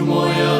моя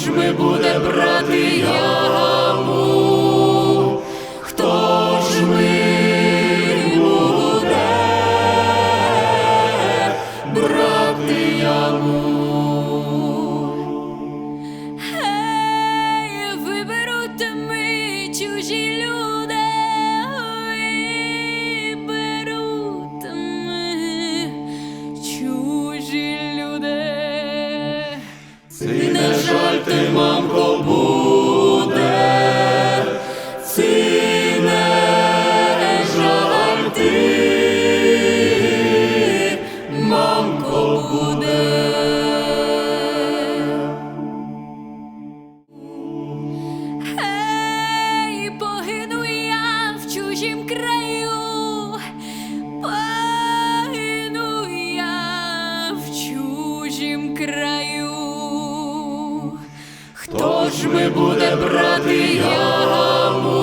ж ми буде брати яму? Ми буде брати яму?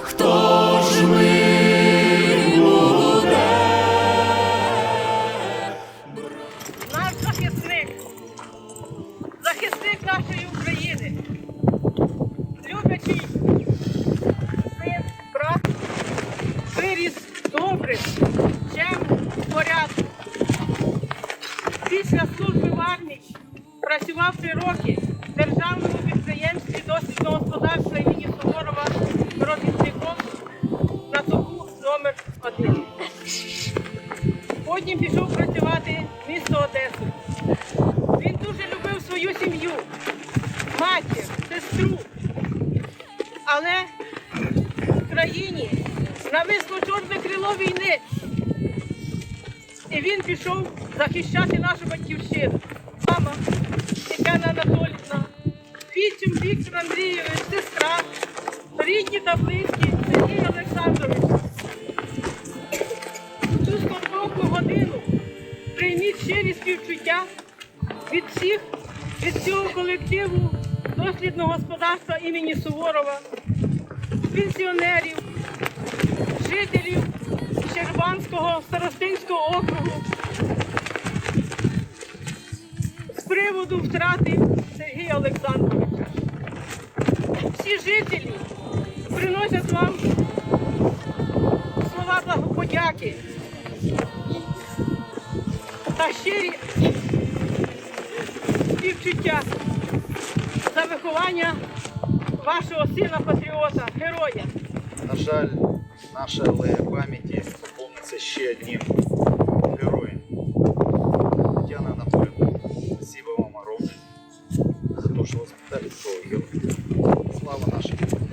Хто ж ми наш захисник, захисник нашої України, люблячий син, брат, виріс добрим, чемним, порядком. Після служби в працював три роки державному підприємстві дослідного господарства імені Суворова робітником на цеху номер 1 Потім пішов працювати в місто Одесу. Він дуже любив свою сім'ю, матір, сестру. Але в країні нависло чорне крило війни. І він пішов захищати нашу батьківщину. Мама Тетяна Анатолівна, відчим Віктор Андрійович, сестра, рідні та близькі Сергій Олександрович. Цю скорботну годину прийміть щирі співчуття від всіх, від цього колективу дослідного господарства імені Суворова, пенсіонерів, жителів Щербанського старостинського округу приводу втрати Сергія Олександровича. Всі жителі приносять вам слова благоподяки та щирі співчуття за виховання вашого сина патріота, героя. На жаль, наша алея пам'яті поповниться ще одним героєм. Тетяна Анатолійовна, такого героя. Слава нашим